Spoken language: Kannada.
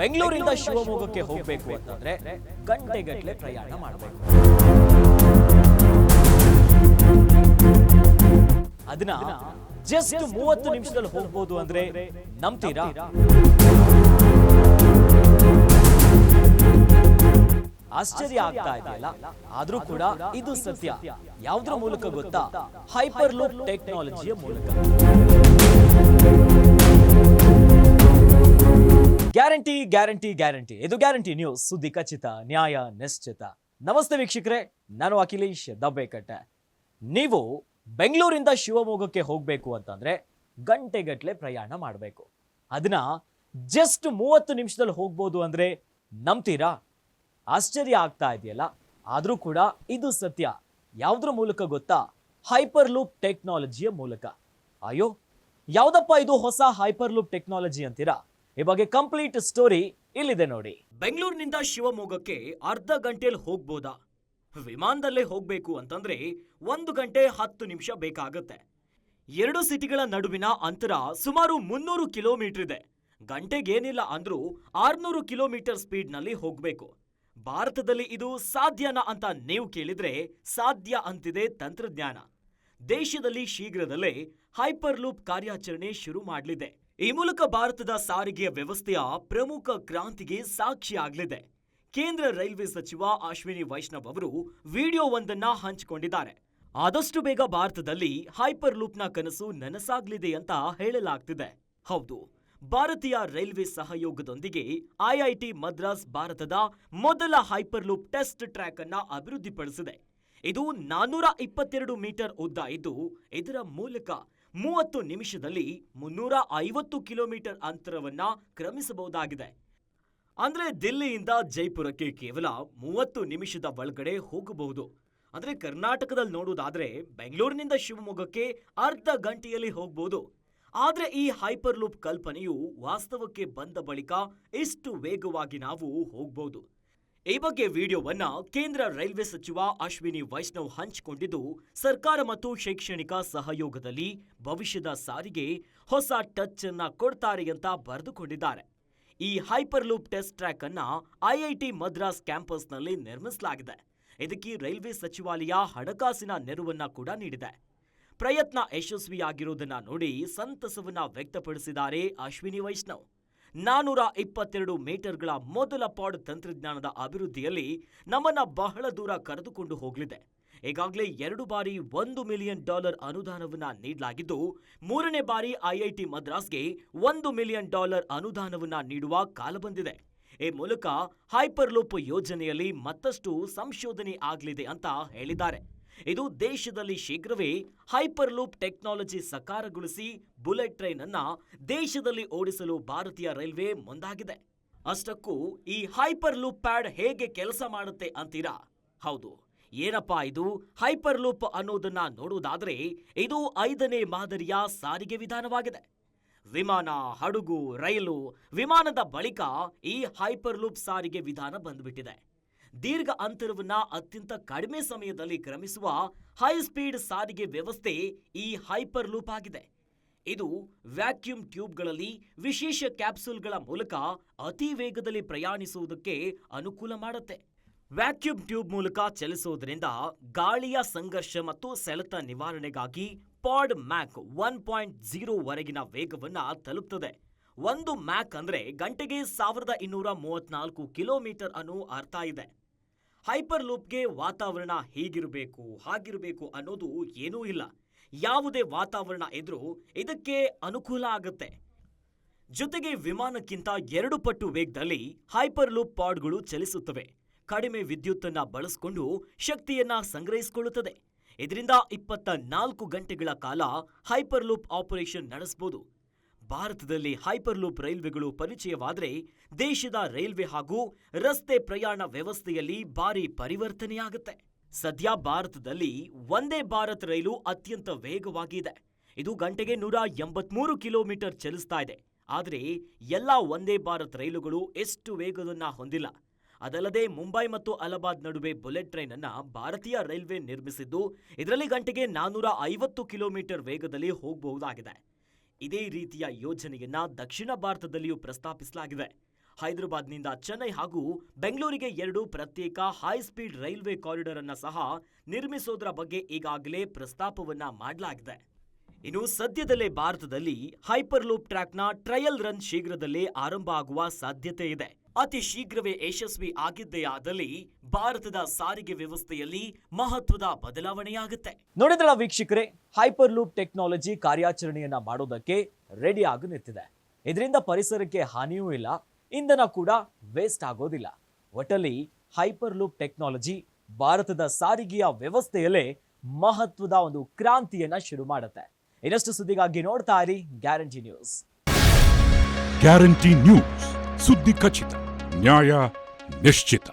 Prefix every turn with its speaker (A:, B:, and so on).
A: ಬೆಂಗಳೂರಿಂದ ಶಿವಮೊಗ್ಗಕ್ಕೆ ಹೋಗಬೇಕು ಅಂತಂದ್ರೆ ಗಂಟೆಗಟ್ಟಲೆ ಪ್ರಯಾಣ ಮಾಡಬೇಕು. ಅದನ್ನ ಜಸ್ಟ್ ಮೂವತ್ತು ನಿಮಿಷದಲ್ಲಿ ಹೋಗ್ಬೋದು ಅಂದ್ರೆ ನಂಬ್ತೀರಾ ಆಶ್ಚರ್ಯ ಆಗ್ತಾ ಇದೆಯಲ್ಲ? ಆದ್ರೂ ಕೂಡ ಇದು ಸತ್ಯ. ಯಾವ್ದ್ರ ಮೂಲಕ ಗೊತ್ತಾ? ಹೈಪರ್ ಲೂಪ್ ಟೆಕ್ನಾಲಜಿಯ ಮೂಲಕ. Guarantee guarantee guarantee. ಇದು ಗ್ಯಾರಂಟಿ ನ್ಯೂಸ್ ಸುದ್ದಿ ಖಚಿತ, ನ್ಯಾಯ ನಿಶ್ಚಿತ. ನಮಸ್ತೆ ವೀಕ್ಷಕರೇ, ನಾನು ಅಖಿಲೇಶ್ ದಬ್ಬೇಕಟ್ಟೆ. ನೀವು ಬೆಂಗಳೂರಿಂದ ಶಿವಮೊಗ್ಗಕ್ಕೆ ಹೋಗಬೇಕು ಅಂತಂದ್ರೆ ಗಂಟೆಗಟ್ಟಲೆ ಪ್ರಯಾಣ ಮಾಡಬೇಕು. ಅದನ್ನ ಜಸ್ಟ್ ಮೂವತ್ತು ನಿಮಿಷದಲ್ಲಿ ಹೋಗ್ಬೋದು ಅಂದ್ರೆ ನಂಬ್ತೀರಾ? ಆಶ್ಚರ್ಯ ಆಗ್ತಾ ಇದೆಯಲ್ಲ? ಆದರೂ ಕೂಡ ಇದು ಸತ್ಯ. ಯಾವುದ್ರ ಮೂಲಕ ಗೊತ್ತಾ? ಹೈಪರ್ ಲೂಪ್ ಟೆಕ್ನಾಲಜಿಯ ಮೂಲಕ. ಅಯ್ಯೋ, ಯಾವುದಪ್ಪ ಇದು ಹೊಸ ಹೈಪರ್ ಲೂಪ್ ಟೆಕ್ನಾಲಜಿ ಅಂತೀರಾ? ಈ ಬಗ್ಗೆ ಕಂಪ್ಲೀಟ್ ಸ್ಟೋರಿ ಇಲ್ಲಿದೆ ನೋಡಿ. ಬೆಂಗಳೂರಿನಿಂದ ಶಿವಮೊಗ್ಗಕ್ಕೆ ಅರ್ಧ ಗಂಟೆಯಲ್ಲಿ ಹೋಗ್ಬೋದಾ? ವಿಮಾನದಲ್ಲೇ ಹೋಗ್ಬೇಕು ಅಂತಂದ್ರೆ ಒಂದು ಗಂಟೆ ಹತ್ತು ನಿಮಿಷ ಬೇಕಾಗುತ್ತೆ. ಎರಡು ಸಿಟಿಗಳ ನಡುವಿನ ಅಂತರ ಸುಮಾರು ಮುನ್ನೂರು ಕಿಲೋಮೀಟರ್ ಇದೆ ಗಂಟೆಗೇನಿಲ್ಲ ಅಂದ್ರೂ ಆರ್ನೂರು ಕಿಲೋಮೀಟರ್ ಸ್ಪೀಡ್ನಲ್ಲಿ ಹೋಗ್ಬೇಕು. ಭಾರತದಲ್ಲಿ ಇದು ಸಾಧ್ಯನಾ ಅಂತ ನೀವು ಕೇಳಿದ್ರೆ ಸಾಧ್ಯ ಅಂತಿದೆ ತಂತ್ರಜ್ಞಾನ. ದೇಶದಲ್ಲಿ ಶೀಘ್ರದಲ್ಲೇ ಹೈಪರ್ ಲೂಪ್ ಕಾರ್ಯಾಚರಣೆ ಶುರು ಮಾಡಲಿದೆ. ಈ ಮೂಲಕ ಭಾರತದ ಸಾರಿಗೆಯ ವ್ಯವಸ್ಥೆಯ ಪ್ರಮುಖ ಕ್ರಾಂತಿಗೆ ಸಾಕ್ಷಿಯಾಗಲಿದೆ. ಕೇಂದ್ರ ರೈಲ್ವೆ ಸಚಿವ ಅಶ್ವಿನಿ ವೈಷ್ಣವ್ ಅವರು ವಿಡಿಯೋವೊಂದನ್ನ ಹಂಚಿಕೊಂಡಿದ್ದಾರೆ. ಆದಷ್ಟು ಬೇಗ ಭಾರತದಲ್ಲಿ ಹೈಪರ್ ಲೂಪ್ನ ಕನಸು ನನಸಾಗಲಿದೆ ಅಂತ ಹೇಳಲಾಗ್ತಿದೆ. ಹೌದು, ಭಾರತೀಯ ರೈಲ್ವೆ ಸಹಯೋಗದೊಂದಿಗೆ ಐಐಟಿ ಮದ್ರಾಸ್ ಭಾರತದ ಮೊದಲ ಹೈಪರ್ ಲೂಪ್ ಟೆಸ್ಟ್ ಟ್ರ್ಯಾಕ್ ಅನ್ನ ಅಭಿವೃದ್ಧಿಪಡಿಸಿದೆ. ಇದು ನಾನ್ನೂರ ಇಪ್ಪತ್ತೆರಡು ಮೀಟರ್ ಉದ್ದ ಇದ್ದು, ಇದರ ಮೂಲಕ ಮೂವತ್ತು ನಿಮಿಷದಲ್ಲಿ ಮುನ್ನೂರ ಐವತ್ತು ಕಿಲೋಮೀಟರ್ ಅಂತರವನ್ನ ಕ್ರಮಿಸಬಹುದಾಗಿದೆ. ಅಂದ್ರೆ ದಿಲ್ಲಿಯಿಂದ ಜೈಪುರಕ್ಕೆ ಕೇವಲ ಮೂವತ್ತು ನಿಮಿಷದ ಒಳಗಡೆ ಹೋಗಬಹುದು. ಅಂದ್ರೆ ಕರ್ನಾಟಕದಲ್ಲಿ ನೋಡೋದಾದರೆ ಬೆಂಗಳೂರಿನಿಂದ ಶಿವಮೊಗ್ಗಕ್ಕೆ ಅರ್ಧ ಗಂಟೆಯಲ್ಲಿ ಹೋಗಬಹುದು ಆದ್ರೆ ಈ ಹೈಪರ್ ಲೂಪ್ ಕಲ್ಪನೆಯು ವಾಸ್ತವಕ್ಕೆ ಬಂದ ಬಳಿಕ ಇಷ್ಟು ವೇಗವಾಗಿ ನಾವು ಹೋಗ್ಬೋದು. ಈ ಬಗ್ಗೆ ವಿಡಿಯೋವನ್ನ ಕೇಂದ್ರ ರೈಲ್ವೆ ಸಚಿವ ಅಶ್ವಿನಿ ವೈಷ್ಣವ್ ಹಂಚಿಕೊಂಡಿದ್ದು, ಸರ್ಕಾರ ಮತ್ತು ಶೈಕ್ಷಣಿಕ ಸಹಯೋಗದಲ್ಲಿ ಭವಿಷ್ಯದ ಸಾರಿಗೆ ಹೊಸ ಟಚ್ ಅನ್ನ ಕೊಡ್ತಾರೆ ಅಂತ ಬರೆದುಕೊಂಡಿದ್ದಾರೆ. ಈ ಹೈಪರ್ ಲೂಪ್ ಟೆಸ್ಟ್ ಟ್ರ್ಯಾಕ್ ಅನ್ನ ಐಐಟಿ ಮದ್ರಾಸ್ ಕ್ಯಾಂಪಸ್ನಲ್ಲಿ ನಿರ್ಮಿಸಲಾಗಿದೆ. ಇದಕ್ಕೆ ರೈಲ್ವೆ ಸಚಿವಾಲಯ ಹಣಕಾಸಿನ ನೆರವನ್ನ ಕೂಡ ನೀಡಿದೆ. ಪ್ರಯತ್ನ ಯಶಸ್ವಿಯಾಗಿರುವುದನ್ನ ನೋಡಿ ಸಂತಸವನ್ನ ವ್ಯಕ್ತಪಡಿಸಿದ್ದಾರೆ ಅಶ್ವಿನಿ ವೈಷ್ಣವ್. ನಾನೂರ ಇಪ್ಪತ್ತೆರಡು ಮೀಟರ್ಗಳ ಮೊದಲ ಪಾಡ್ ತಂತ್ರಜ್ಞಾನದ ಅಭಿವೃದ್ಧಿಯಲ್ಲಿ ನಮ್ಮನ್ನ ಬಹಳ ದೂರ ಕರೆದುಕೊಂಡು ಹೋಗಲಿದೆ. ಈಗಾಗಲೇ ಎರಡು ಬಾರಿ ಒಂದು ಮಿಲಿಯನ್ ಡಾಲರ್ ಅನುದಾನವನ್ನು ನೀಡಲಾಗಿದ್ದು, ಮೂರನೇ ಬಾರಿ ಐಐಟಿ ಮದ್ರಾಸ್ಗೆ ಒಂದು ಮಿಲಿಯನ್ ಡಾಲರ್ ಅನುದಾನವನ್ನ ನೀಡುವ ಕಾಲ ಬಂದಿದೆ. ಈ ಮೂಲಕ ಹೈಪರ್ಲೂಪ್ ಯೋಜನೆಯಲ್ಲಿ ಮತ್ತಷ್ಟು ಸಂಶೋಧನೆ ಆಗಲಿದೆ ಅಂತ ಹೇಳಿದ್ದಾರೆ. ಇದು ದೇಶದಲ್ಲಿ ಶೀಘ್ರವೇ ಹೈಪರ್ ಲೂಪ್ ಟೆಕ್ನಾಲಜಿ ಸಕಾರಗೊಳಿಸಿ ಬುಲೆಟ್ ಟ್ರೈನ್ ಅನ್ನ ದೇಶದಲ್ಲಿ ಓಡಿಸಲು ಭಾರತೀಯ ರೈಲ್ವೆ ಮುಂದಾಗಿದೆ. ಅಷ್ಟಕ್ಕೂ ಈ ಹೈಪರ್ ಲೂಪ್ ಪ್ಯಾಡ್ ಹೇಗೆ ಕೆಲಸ ಮಾಡುತ್ತೆ ಅಂತೀರಾ? ಹೌದು, ಏನಪ್ಪಾ ಇದು? ಹೈಪರ್ ಲೂಪ್ ಅನ್ನೋದನ್ನ ನೋಡುವುದಾದ್ರೆ ಇದು ಐದನೇ ಮಾದರಿಯ ಸಾರಿಗೆ ವಿಧಾನವಾಗಿದೆ. ವಿಮಾನ, ಹಡಗು, ರೈಲು, ವಿಮಾನದ ಬಳಿಕ ಈ ಹೈಪರ್ ಲೂಪ್ ಸಾರಿಗೆ ವಿಧಾನ ಬಂದ್ಬಿಟ್ಟಿದೆ. ದೀರ್ಘ ಅಂತರವನ್ನ ಅತ್ಯಂತ ಕಡಿಮೆ ಸಮಯದಲ್ಲಿ ಕ್ರಮಿಸುವ ಹೈ ಸ್ಪೀಡ್ ಸಾರಿಗೆ ವ್ಯವಸ್ಥೆ ಈ ಹೈಪರ್ ಲೂಪ್ ಆಗಿದೆ. ಇದು ವ್ಯಾಕ್ಯೂಮ್ ಟ್ಯೂಬ್ಗಳಲ್ಲಿ ವಿಶೇಷ ಕ್ಯಾಪ್ಸೂಲ್ಗಳ ಮೂಲಕ ಅತಿ ವೇಗದಲ್ಲಿ ಪ್ರಯಾಣಿಸುವುದಕ್ಕೆ ಅನುಕೂಲ ಮಾಡುತ್ತೆ. ವ್ಯಾಕ್ಯೂಮ್ ಟ್ಯೂಬ್ ಮೂಲಕ ಚಲಿಸುವುದರಿಂದ ಗಾಳಿಯ ಸಂಘರ್ಷ ಮತ್ತು ಸೆಳೆತ ನಿವಾರಣೆಗಾಗಿ pod Mach one point zero ವರೆಗಿನ ವೇಗವನ್ನ ತಲುಪ್ತದೆ. ಒಂದು ಮ್ಯಾಕ್ ಅಂದ್ರೆ ಗಂಟೆಗೆ ಸಾವಿರದ ಇನ್ನೂರ ಮೂವತ್ನಾಲ್ಕು ಕಿಲೋಮೀಟರ್ ಅನ್ನು ಅರ್ಥ ಇದೆ ಹೈಪರ್ ಲೂಪ್ಗೆ ವಾತಾವರಣ ಹೀಗಿರಬೇಕು, ಹಾಗಿರಬೇಕು ಅನ್ನೋದು ಏನೂ ಇಲ್ಲ. ಯಾವುದೇ ವಾತಾವರಣ ಇದ್ರೂ ಇದಕ್ಕೆ ಅನುಕೂಲ ಆಗುತ್ತೆ. ಜೊತೆಗೆ ವಿಮಾನಕ್ಕಿಂತ ಎರಡು ಪಟ್ಟು ವೇಗದಲ್ಲಿ ಹೈಪರ್ ಲೂಪ್ ಪಾಡ್ಗಳು ಚಲಿಸುತ್ತವೆ. ಕಡಿಮೆ ವಿದ್ಯುತ್ತನ್ನ ಬಳಸಿಕೊಂಡು ಶಕ್ತಿಯನ್ನ ಸಂಗ್ರಹಿಸಿಕೊಳ್ಳುತ್ತದೆ. ಇದರಿಂದ ಇಪ್ಪತ್ತ ನಾಲ್ಕು ಗಂಟೆಗಳ ಕಾಲ ಹೈಪರ್ ಲೂಪ್ ಆಪರೇಷನ್ ನಡೆಸಬಹುದು ಭಾರತದಲ್ಲಿ ಹೈಪರ್ಲೂಪ್ ರೈಲ್ವೆಗಳು ಪರಿಚಯವಾದರೆ ದೇಶದ ರೈಲ್ವೆ ಹಾಗೂ ರಸ್ತೆ ಪ್ರಯಾಣ ವ್ಯವಸ್ಥೆಯಲ್ಲಿ ಭಾರಿ ಪರಿವರ್ತನೆಯಾಗುತ್ತೆ. ಸದ್ಯ ಭಾರತದಲ್ಲಿ ಒಂದೇ ಭಾರತ್ ರೈಲು ಅತ್ಯಂತ ವೇಗವಾಗಿದೆ. ಇದು ಗಂಟೆಗೆ ನೂರ ಎಂಬತ್ಮೂರು ಕಿಲೋಮೀಟರ್ ಚಲಿಸ್ತಾ ಇದೆ. ಆದರೆ ಎಲ್ಲ ಒಂದೇ ಭಾರತ್ ರೈಲುಗಳು ಎಷ್ಟು ವೇಗವನ್ನು ಹೊಂದಿಲ್ಲ. ಅದಲ್ಲದೆ ಮುಂಬೈ ಮತ್ತು ಅಲಹಾಬಾದ್ ನಡುವೆ ಬುಲೆಟ್ ಟ್ರೈನ್ ಅನ್ನ ಭಾರತೀಯ ರೈಲ್ವೆ ನಿರ್ಮಿಸಿದ್ದು, ಇದರಲ್ಲಿ ಗಂಟೆಗೆ ನಾನೂರ ಐವತ್ತು ಕಿಲೋಮೀಟರ್ ವೇಗದಲ್ಲಿ ಹೋಗಬಹುದಾಗಿದೆ. ಇದೇ ರೀತಿಯ ಯೋಜನೆಯನ್ನ ದಕ್ಷಿಣ ಭಾರತದಲ್ಲಿಯೂ ಪ್ರಸ್ತಾಪಿಸಲಾಗಿದೆ. ಹೈದರಾಬಾದ್ನಿಂದ ಚೆನ್ನೈ ಹಾಗೂ ಬೆಂಗಳೂರಿಗೆ ಎರಡು ಪ್ರತ್ಯೇಕ ಹೈ ಸ್ಪೀಡ್ ರೈಲ್ವೆ ಕಾರಿಡಾರ್ ಅನ್ನು ಸಹ ನಿರ್ಮಿಸೋದರ ಬಗ್ಗೆ ಈಗಾಗಲೇ ಪ್ರಸ್ತಾಪವನ್ನ ಮಾಡಲಾಗಿದೆ. ಇನ್ನು ಸದ್ಯದಲ್ಲೇ ಭಾರತದಲ್ಲಿ ಹೈಪರ್ ಲೂಪ್ ಟ್ರ್ಯಾಕ್ನ ಟ್ರಯಲ್ ರನ್ ಶೀಘ್ರದಲ್ಲೇ ಆರಂಭ ಆಗುವ ಸಾಧ್ಯತೆ ಇದೆ. ಅತಿ ಶೀಘ್ರವೇ ಯಶಸ್ವಿ ಆಗಿದ್ದೇ ಆದಲ್ಲಿ ಭಾರತದ ಸಾರಿಗೆ ವ್ಯವಸ್ಥೆಯಲ್ಲಿ ಮಹತ್ವದ ಬದಲಾವಣೆಯಾಗುತ್ತೆ. ನೋಡಿದಳ ವೀಕ್ಷಕರೇ ಹೈಪರ್ ಲೂಪ್ ಟೆಕ್ನಾಲಜಿ ಕಾರ್ಯಾಚರಣೆಯನ್ನ ಮಾಡೋದಕ್ಕೆ ರೆಡಿ ಆಗಿ ನಿಂತಿದೆ ಇದರಿಂದ ಪರಿಸರಕ್ಕೆ ಹಾನಿಯೂ ಇಲ್ಲ ಇಂಧನ ಕೂಡ ವೇಸ್ಟ್ ಆಗೋದಿಲ್ಲ. ಒಟ್ಟಲ್ಲಿ ಹೈಪರ್ ಲೂಪ್ ಟೆಕ್ನಾಲಜಿ ಭಾರತದ ಸಾರಿಗೆಯ ವ್ಯವಸ್ಥೆಯಲ್ಲೇ ಮಹತ್ವದ ಒಂದು ಕ್ರಾಂತಿಯನ್ನ ಶುರು ಮಾಡುತ್ತೆ. ಇನ್ನಷ್ಟು ಸುದ್ದಿಗಾಗಿ ನೋಡ್ತಾ ಇರಿ ಗ್ಯಾರಂಟಿ ನ್ಯೂಸ್.
B: ಗ್ಯಾರಂಟಿ ನ್ಯೂಸ್ ಸುದ್ದಿ ಖಚಿತ. ನ್ಯಾಯ ನಿಶ್ಚಿತ